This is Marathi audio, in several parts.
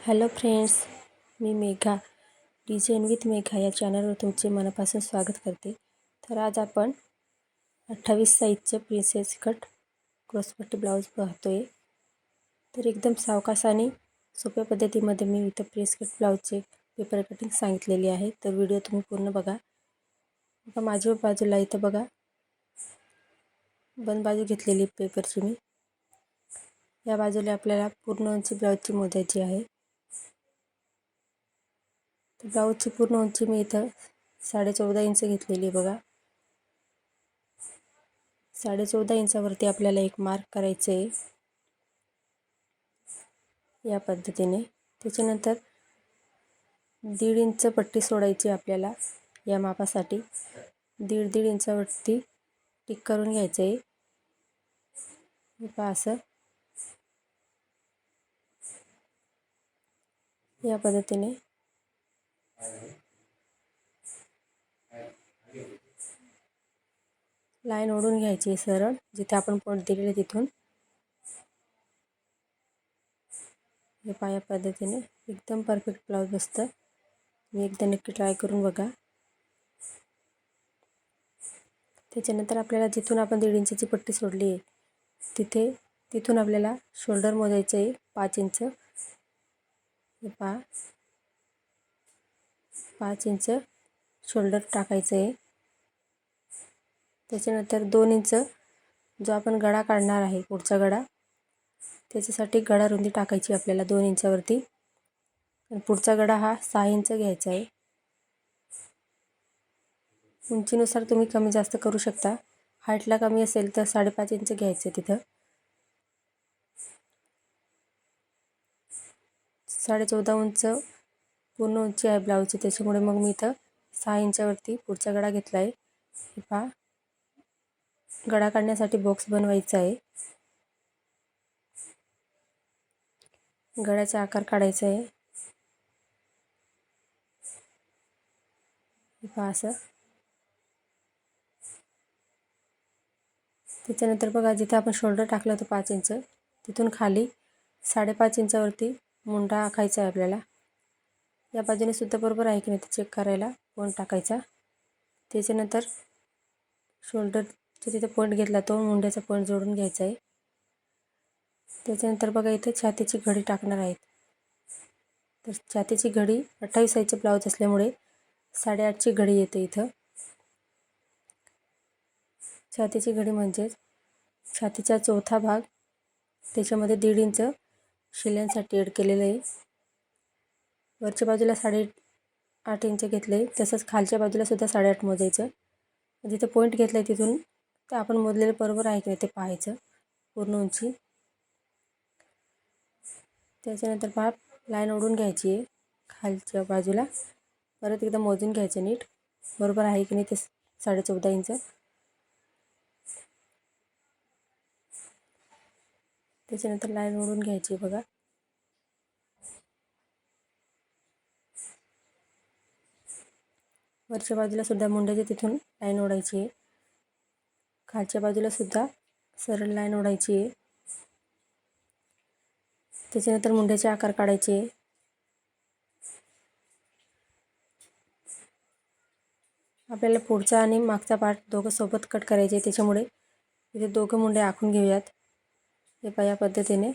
हॅलो फ्रेंड्स मी मेघा डिझाईन विथ मेघा या चॅनलवर तुमचे मनापासून स्वागत करते. तर आज आपण अठ्ठावीस साईजचं प्रिन्सेस कट क्रॉसपट्टी ब्लाऊज पाहतो आहे तर एकदम सावकासाने सोप्या पद्धतीमध्ये मी इथं प्रेस कट ब्लाऊजचे पेपर कटिंग सांगितलेली आहे. तर व्हिडिओ तुम्ही पूर्ण बघा. बघा माझ्या बाजूला इथं बघा. बंद बाजू घेतलेली पेपरची मी. या बाजूला आपल्याला पूर्ण उंची ब्लाऊजची मोजायची आहे तर ब्लाऊजची पूर्ण उंची मी इथं साडे चौदा इंच घेतलेली आहे बघा. साडे चौदा इंचावरती आपल्याला एक मार्क करायचं आहे. या पद्धतीने. त्याच्यानंतर दीड इंच पट्टी सोडायची आपल्याला या मापासाठी. दीड दीड इंचावरती टिक करून घ्यायचं आहे. पहा असं. या पद्धतीने लाईन ओढून घ्यायची सरळ जिथे आपण पोट दिलेले तिथून. हे पाया पद्धतीने एकदम परफेक्ट ब्लाऊज बसतं. मी एकदा नक्की ट्राय करून बघा. त्याच्यानंतर आपल्याला जिथून आपण दीड इंचाची पट्टी सोडली आहे तिथे तिथून आपल्याला शोल्डर मोजायचं आहे पाच इंच. हे पहा. पाच इंच शोल्डर टाकायचं आहे. त्याच्यानंतर दोन इंच जो आपण गळा काढणार आहे पुढचा गळा त्याच्यासाठी गळा रुंदी टाकायची आपल्याला दोन इंचावरती. पुढचा गळा हा सहा इंच घ्यायचा आहे. उंचीनुसार तुम्ही कमी जास्त करू शकता. हाईटला कमी असेल तर साडेपाच इंच घ्यायचं तिथं. साडेचौदा उंच पूर्ण उंची आहे ब्लाऊजची त्याच्यामुळे मग मी इथं सहा इंचावरती पुढचा गळा घेतला आहे हे पहा. गळा काढण्यासाठी बॉक्स बनवायचा आहे. गळ्याचा आकार काढायचा आहे. पहा असं. त्याच्यानंतर बघा जिथे आपण शोल्डर टाकलं होतं पाच इंच तिथून खाली साडेपाच इंचावरती मुंडा आखायचा आहे आपल्याला. या बाजूने सुद्धा बरोबर आहे की नाही ते चेक करायला? पॉईंट टाकायचा. त्याच्यानंतर शोल्डरचा तिथे पॉईंट घेतला तो मुंड्याचा पॉईंट जोडून घ्यायचा आहे. त्याच्यानंतर बघा इथे छातीची घडी टाकणार आहेत. तर छातीची घडी अठ्ठावीस साईजचे ब्लाऊज असल्यामुळे साडेआठची घडी येते इथं. छातीची घडी म्हणजेच छातीचा चौथा भाग त्याच्यामध्ये दीड इंच शिल्यांसाठी एड केलेलं आहे. वरच्या बाजूला साडे आठ इंच घेतले तसंच खालच्या बाजूला सुद्धा साडेआठ मोजायचं. जिथे पॉईंट घेतलं आहे तिथून ते आपण मोजलेलं बरोबर आहे की नाही ते पाहायचं पूर्ण उंची. त्याच्यानंतर पहा लाईन ओढून घ्यायची आहे खालच्या बाजूला. परत एकदा मोजून घ्यायचं नीट. बरोबर आहे की नाही ते साडे चौदा इंच त्याच्यानंतर लाईन ओढून घ्यायची बघा. वरच्या बाजूला सुद्धा मुंड्याच्या तिथून लाईन ओढायची आहे. खालच्या बाजूला सुद्धा सरळ लाईन ओढायची आहे. त्याच्यानंतर मुंड्याचे आकार काढायचे आपल्याला पुढचा आणि मागचा पार्ट दोघं सोबत कट करायचे त्याच्यामुळे इथे दोघं मुंडे आखून घेऊयात. हे पाया पद्धतीने.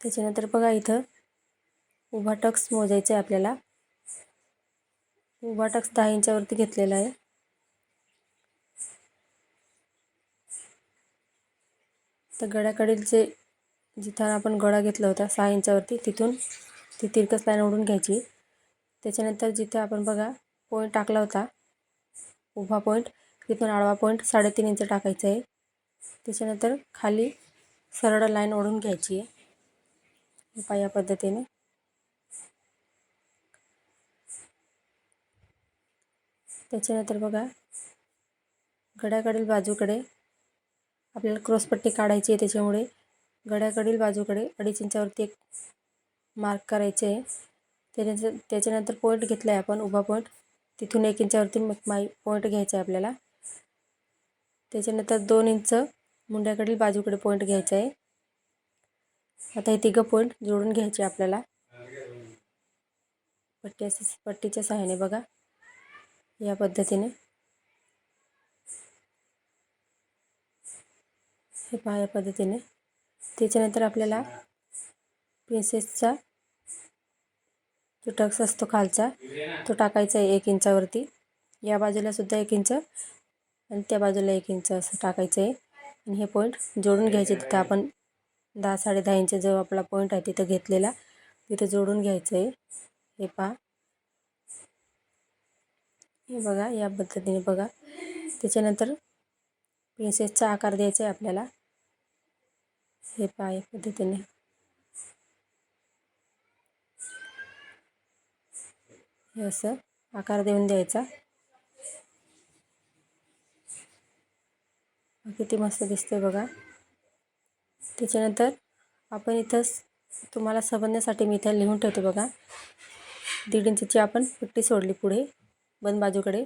त्याच्यानंतर बघा इथं उभा टक्स मोजायचा आहे आपल्याला. उभा टक्स दहा इंचावरती घेतलेला आहे. तर गळ्याकडील जे जिथं आपण गळा घेतला होता सहा इंचावरती तिथून ती तिरकस लाईन ओढून घ्यायची. त्याच्यानंतर जिथे आपण बघा पॉईंट टाकला होता उभा पॉईंट तिथून आडवा पॉईंट साडेतीन इंच टाकायचं आहे त्याच्यानंतर खाली सरळ लाईन ओढून घ्यायची. आहे पा या पद्धतीने. त्याच्यानंतर बघा गड्याकडील बाजूकडे आपल्याला क्रॉसपट्टी काढायची आहे त्याच्यामुळे गड्याकडील बाजूकडे अडीच इंचावरती एक मार्क करायचे आहे. त्याच्यानंतर त्याच्यानंतर पॉईंट घेतला आहे आपण उभा पॉईंट तिथून एक इंचावरती मग माई पॉईंट घ्यायचा आहे आपल्याला. त्याच्यानंतर दोन इंच मुंड्याकडील बाजूकडे पॉईंट घ्यायचा आहे. आता हे तिघं पॉईंट जोडून घ्यायचे आपल्याला. पट्टी असं पट्टीच्या सहाय्याने बघा. या पद्धतीने. हे पहा या पद्धतीने. त्याच्यानंतर आपल्याला प्रिन्सेसचा जो टक्स असतो खालचा तो टाकायचा आहे एक इंचावरती. या बाजूला सुद्धा एक इंच आणि त्या बाजूला एक इंच असं टाकायचं आहे. आणि हे पॉईंट जोडून घ्यायचे तिथं आपण दहा साडे दहा इंच जो आपला पॉईंट आहे तिथं घेतलेला तिथं जोडून घ्यायचं आहे. हे पहा हे बघा या पद्धतीने बघा. त्याच्यानंतर प्रिन्सेसचा आकार द्यायचा आहे आपल्याला. हे पहा या पद्धतीने. हे असं आकार देऊन द्यायचा. किती मस्त दिसते बघा. त्याच्यानंतर आपण इथं तुम्हाला समजण्यासाठी मी इथं लिहून ठेवते बघा. दीड इंचची आपण पट्टी सोडली पुढे. बंद बाजूकडे.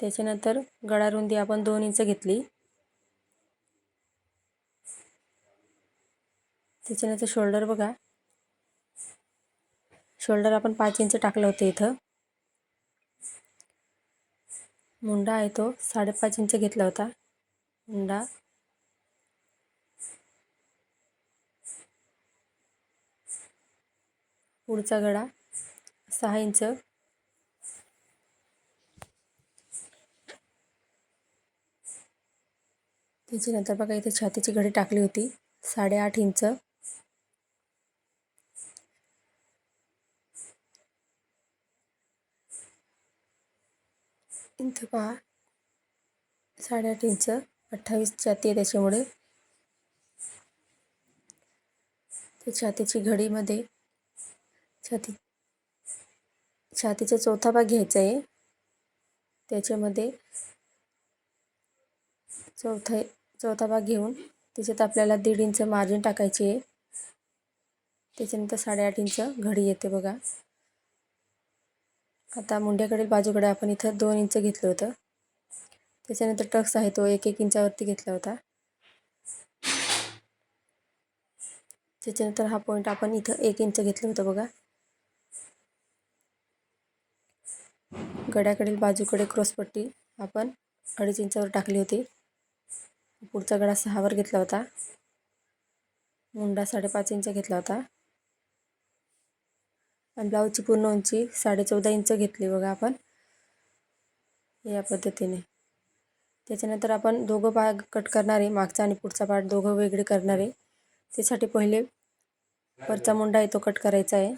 त्याच्यानंतर गळारुंदी आपण दोन इंच घेतली. त्याच्यानंतर शोल्डर बघा. शोल्डर आपण पाच इंच टाकलं होतं इथं. मुंडा आहे तो साडेपाच इंच घेतला होता. मुंडा. पुढचा गळा. सहा इंच. त्याच्यानंतर बघा इथे छातीची घडी टाकली होती. साडेआठ इंच. इथं पहा. साडेआठ इंच. अठ्ठावीस छाती आहे त्याच्यामुळे. ते छातीची घडीमध्ये छाती छातीचा चौथा भाग घ्यायचा आहे. त्याच्यामध्ये चौथा चौथा भाग घेऊन त्याच्यात आपल्याला दीड इंच मार्जिन टाकायची आहे. त्याच्यानंतर साडेआठ इंच घडी येते बघा. आता मुंड्याकडील बाजूकडे आपण इथं दोन इंच घेतलं होतं. त्याच्यानंतर टक्स आहे तो एक एक इंचावरती घेतला होता. त्याच्यानंतर हा पॉईंट आपण इथं एक इंच घेतलं होतं बघा. गड्याकडील बाजूकडे क्रॉसपट्टी आपण अडीच इंचावर टाकली होती. पुढचा गडा सहावर घेतला होता. मुंडा साडेपाच इंच घेतला होता. आणि ब्लाऊजची पूर्ण उंची साडेचौदा इंच घेतली बघा आपण. या पद्धतीने. त्याच्यानंतर आपण दोघं भाग कट करणारे मागचा आणि पुढचा पार्ट दोघं वेगळे करणारे. त्यासाठी पहिले वरचा मुंडा आहे तो कट करायचा आहे.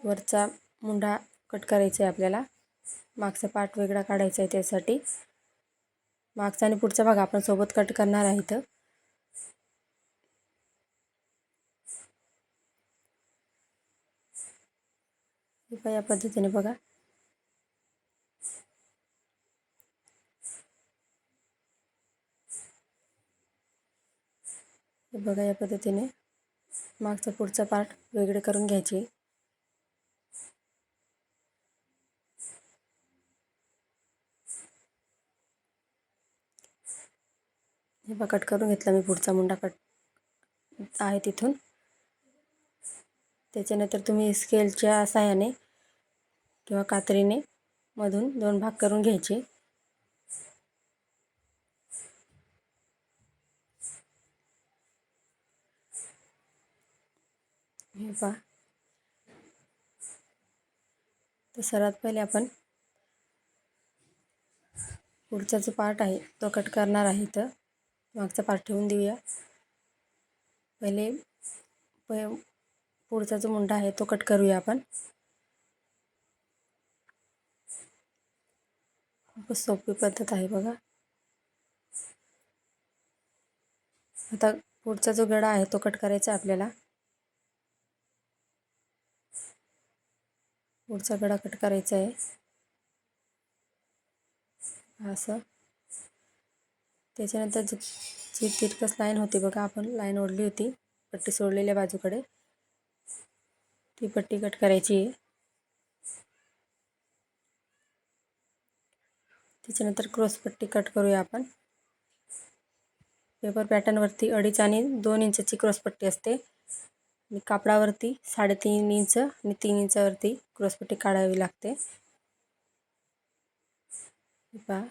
वरचा मुंडा कट करायचा आहे आपल्याला. मागचा पार्ट वेगळा काढायचा आहे त्यासाठी. मागचा आणि पुढचा भाग आपण सोबत कट करणार आहे इथं. या पद्धतीने बघा. बघा या पद्धतीने मागचा पुढचा पार्ट वेगळे करून घ्यायचे. हे बघा कट करून घेतला मी पुढचा मुंडा कट. आहे तिथून. त्याच्यानंतर तुम्ही स्केलच्या साह्याने किंवा कात्रीने मधून दोन भाग करून घ्यायचे. हे पहा. तर सर्वात पहिले आपण पुढचा जो पार्ट आहे तो कट करणार आहे तर मागचा पार्ट ठेवून देऊया. पहिले प पुढचा जो मुंडा आहे तो कट करूया आपण. खूपच सोपी पद्धत आहे बघा. आता पुढचा जो गडा आहे तो कट करायचा आहे आपल्याला. पुढचा गडा कट करायचा आहे. असं. त्याच्यानंतर जी जी तिरकस लाईन होती बघा आपण लाईन ओढली होती पट्टी सोडलेल्या बाजूकडे. ती पट्टी कट करायची आहे. त्याच्यानंतर क्रॉस पट्टी कट करूया आपण. पेपर पॅटर्नवरती अडीच आणि दोन इंचची क्रॉसपट्टी असते. आणि कापडावरती साडेतीन इंच आणि तीन इंचावरती क्रॉसपट्टी काढावी लागते. पहा.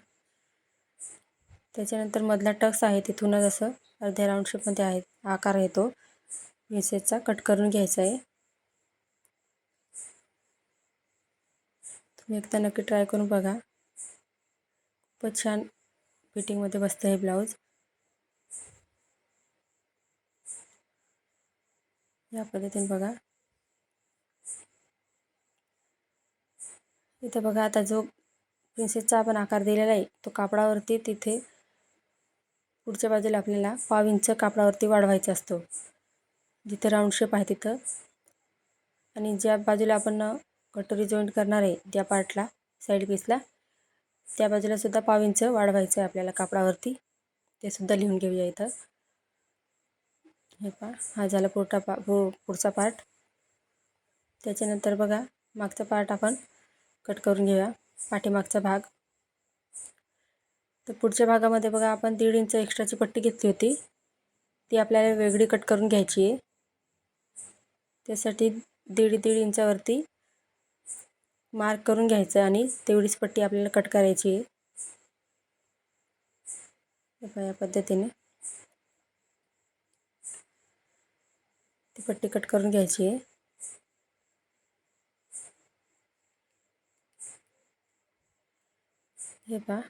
त्याच्यानंतर मधला टक्स आहे तिथूनच असं अर्ध्या राऊंड शेपमध्ये आहे. आकार आहे तो. प्रिन्सेसचा कट करून घ्यायचा आहे. तुम्ही एकदा नक्की ट्राय करून बघा. खूपच छान फिटिंगमध्ये बसतं हे ब्लाऊज या पद्धतीने बघा. इथं बघा आता जो प्रिन्सेसचा आपण आकार दिलेला आहे तो कापडावरती तिथे पुढच्या बाजूला आपल्याला पाव इंच कापडावरती वाढवायचा असतो. जिथं राऊंड शेप आहे तिथं. आणि ज्या बाजूला आपण कटोरी जॉईंट करणार आहे त्या पार्टला साईड पीसला त्या बाजूला सुद्धा पाव इंच वाढवायचं आहे आपल्याला कापडावरती. ते सुद्धा लिहून घेऊया इथं. हे पा हा झाला पुरटा पा पुढचा पार्ट त्याच्यानंतर बघा मागचा पार्ट आपण कट करून घेऊया. पाठीमागचा भाग. तर पुढच्या भागामध्ये बघा आपण दीड इंच एक्स्ट्राची पट्टी घेतली होती. ती आपल्याला वेगळी कट करून घ्यायची आहे. त्यासाठी दीड दीड इंचावरती मार्क करून घ्यायचं आणि तेवढीच पट्टी आपल्याला कट करायची आहे. या पद्धतीने. ती पट्टी कट करून घ्यायची आहे. हे पहा.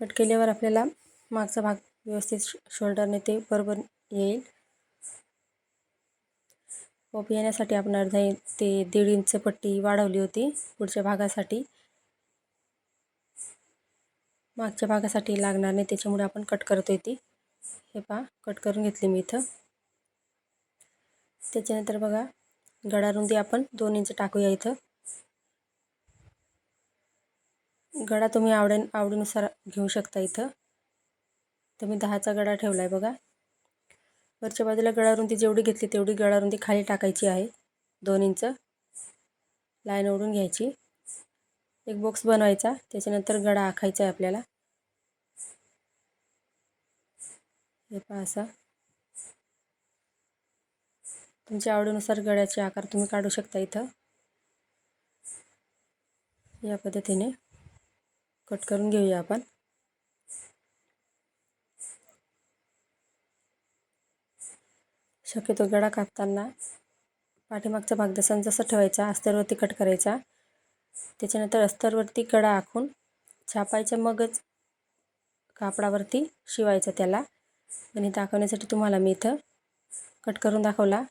कट केल्यावर आपल्याला मागचा भाग व्यवस्थित शोल्डरने ते बरोबर येईल. पोप येण्यासाठी आपण अर्धा ते दीड इंच पट्टी वाढवली होती पुढच्या भागासाठी. मागच्या भागासाठी लागणार नाही त्याच्यामुळे आपण कट करतो ती. हे पहा कट करून घेतली मी इथं. त्याच्यानंतर बघा गडारुंदी आपण दोन इंच टाकूया इथं. गडा तुम्ही आवडे आवडीनुसार घेऊ शकता इथं. तर मी दहाचा गडा ठेवला आहे बघा. वरच्या बाजूला गळारुंदी जेवढी घेतली तेवढी गळारुंदी खाली टाकायची आहे. दोन इंच. लाईन ओढून घ्यायची. एक बॉक्स बनवायचा. त्याच्यानंतर गडा आखायचा आहे आपल्याला. हे पहा असा. तुमच्या आवडीनुसार गळ्याचे आकार तुम्ही काढू शकता इथं. या पद्धतीने. कट करून घेऊया आपण. शक्यतो गळा कापताना पाठीमागचा भाग जसं जसा ठेवायचा अस्तरवरती कट करायचा. त्याच्यानंतर अस्तरवरती गळा आखून छापायचा मगच कापडावरती शिवायचं त्याला. आणि दाखवण्यासाठी तुम्हाला मी इथं कट करून दाखवला.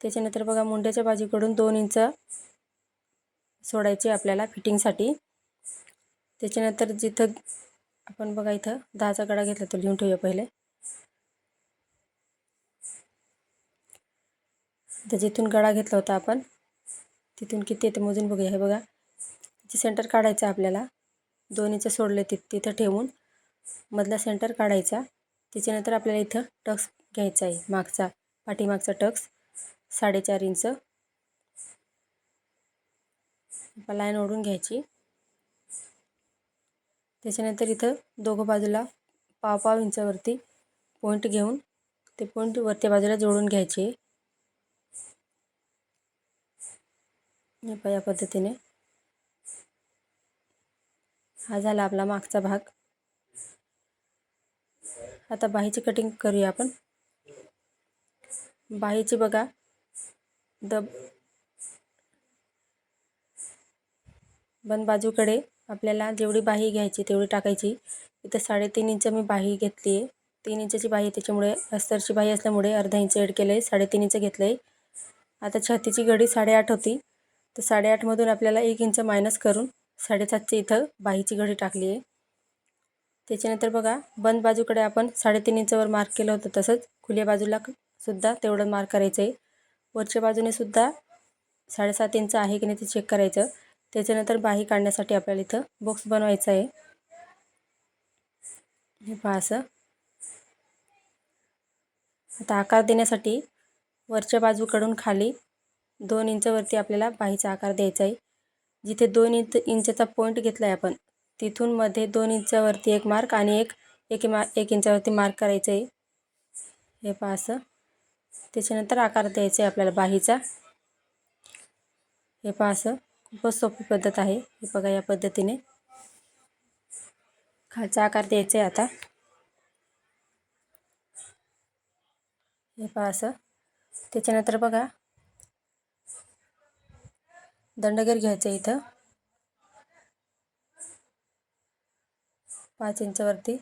त्याच्यानंतर बघा मुंड्याच्या बाजूकडून दोन इंच सोडायचे आपल्याला फिटिंगसाठी. त्याच्यानंतर जिथं आपण बघा इथं दहाचा गडा घेतला तो लिहून ठेवूया पहिले. तर जिथून गडा घेतला होता आपण तिथून किती येते मोजून बघूया. हे बघा त्याचे सेंटर काढायचं आपल्याला दोन्हीचं सोडले ति तिथं ठेवून मधला सेंटर काढायचा. त्याच्यानंतर आपल्याला इथं टक्स घ्यायचा आहे मागचा पाठीमागचा टक्स साडेचार इंच. लाईन ओढून घ्यायची. त्याच्यानंतर इथं दोघं बाजूला पाव पाव इंचावरती पॉईंट घेऊन ते पॉईंट वरच्या बाजूला जोडून घ्यायचे. या पद्धतीने. हा झाला आपला मागचा भाग. आता बाहीची कटिंग करूया आपण. बाहीची बघा. दब बंद बाजूकडे आपल्याला जेवढी बाही घ्यायची तेवढी टाकायची. इथं साडेतीन इंच मी बाही घेतली आहे तीन इंचची बाही त्याच्यामुळे अस्तरची बाही असल्यामुळे अर्धा इंच एड केलं आहे साडेतीन इंच घेतलं आहे आता छातीची गडी साडेआठ होती. तर साडेआठमधून आपल्याला एक इंच मायनस करून साडेसातची इथं बाहीची घडी टाकली आहे त्याच्यानंतर बघा बंद बाजूकडे आपण साडेतीन इंचवर मार्क केलं होतं तसंच खुल्या बाजूला सुद्धा तेवढं मार्क करायचं आहे वरच्या बाजूने सुद्धा साडेसात इंच आहे की नाही ते चेक करायचं. त्याच्यानंतर बाही काढण्यासाठी आपल्याला इथं बॉक्स बनवायचा आहे. हे पहा असं. आता आकार देण्यासाठी वरच्या बाजूकडून खाली दोन इंचवरती आपल्याला बाहीचा आकार द्यायचा आहे. जिथे दोन इंच इंचचा पॉईंट घेतला आहे आपण तिथून मध्ये दोन इंचावरती एक मार्क आणि एक एक मा एक इंचावरती मार्क करायचं आहे. हे पहा असं. त्याच्यानंतर आकार द्यायचा आहे आपल्याला बाहीचा. हे पहा असं. खूपच सोपी पद्धत आहे. हे बघा या पद्धतीने. खालचा आकार द्यायचा आहे आता. हे पहा असं. त्याच्यानंतर बघा. दंडगेर घ्यायचं इथं. पाच इंचवरती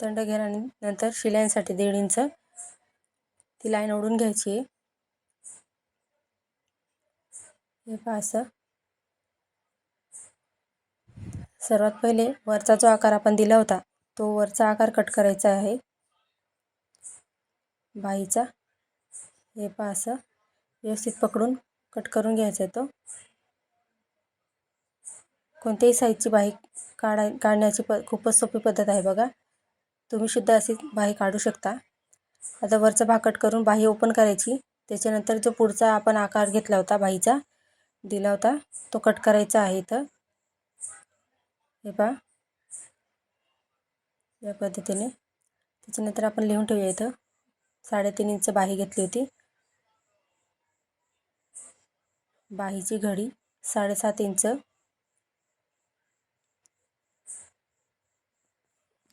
दंड घेणार आणि नंतर शिलाईंसाठी दीड इंच. ती लाईन ओढून घ्यायची आहे. हे पहा असं. सर्वात पहिले वरचा जो आकार आपण दिला होता तो वरचा आकार कट करायचा आहे. बाईचा हे पहा असं. व्यवस्थित पकडून कट करून घ्यायचा आहे तो. कोणत्याही साईजची बाही काढाय काढण्याची प खूपच सोपी पद्धत आहे बघा. तुम्ही सुद्धा अशी बाही काढू शकता. आता वरचा भाग कट करून बाही ओपन करायची. त्याच्यानंतर जो पुढचा आपण आकार घेतला होता बाहीचा दिला होता. तो कट करायचा आहे इथं. हे पहा. या पद्धतीने. त्याच्यानंतर आपण लिहून ठेवूया इथं. साडेतीन इंच बाही घेतली होती. बाहीची घडी साडेसात इंच.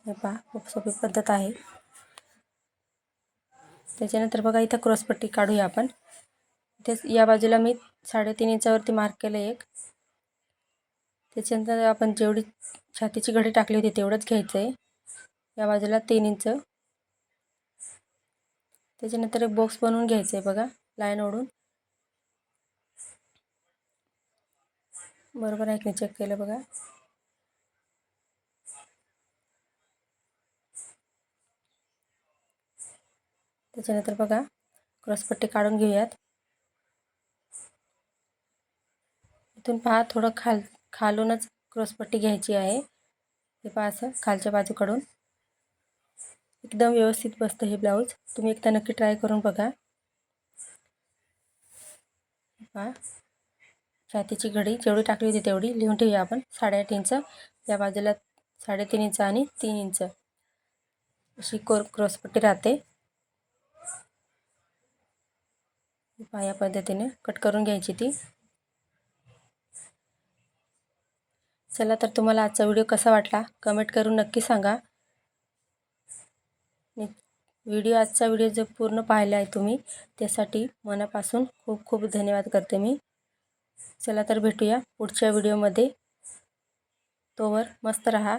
हे पहा खूप सोपी पद्धत आहे. त्याच्यानंतर बघा इथं क्रॉसपट्टी काढूया आपण. तेच या बाजूला मी साडेतीन इंचावरती मार्क केलं एक. त्याच्यानंतर आपण जेवढी छातीची घडी टाकली होती तेवढंच घ्यायचं आहे या बाजूला तीन इंच. त्याच्यानंतर एक बॉक्स बनवून घ्यायचं आहे बघा लाईन ओढून. बरोबर आहे की चेक केलं बघा. त्याच्यानंतर बघा क्रॉसपट्टी काढून घेऊयात. इथून पहा थोडं खाल खालूनच क्रॉसपट्टी घ्यायची आहे. हे पहा असं खालच्या बाजूकडून. एकदम व्यवस्थित बसतं हे ब्लाऊज. तुम्ही एकदा नक्की ट्राय करून बघा. पहा. छातीची घडी जेवढी टाकली होती तेवढी लिहून ठेवूया आपण. साडेआठ इंच या बाजूला साडेतीन इंच आणि तीन इंच. अशी कोर क्रॉसपट्टी राहते. पाया पद्धतीने कट करून घ्यायची ती. चला तर तुम्हाला आजचा व्हिडिओ कसा वाटला कमेंट करून नक्की सांगा. व्हिडिओ आजचा व्हिडिओ जो पूर्ण पाहिला आहे तुम्ही त्यासाठी मनापासून खूप खूप धन्यवाद करते मी. चला तर भेटूया पुढच्या व्हिडिओमध्ये. तोवर मस्त रहा.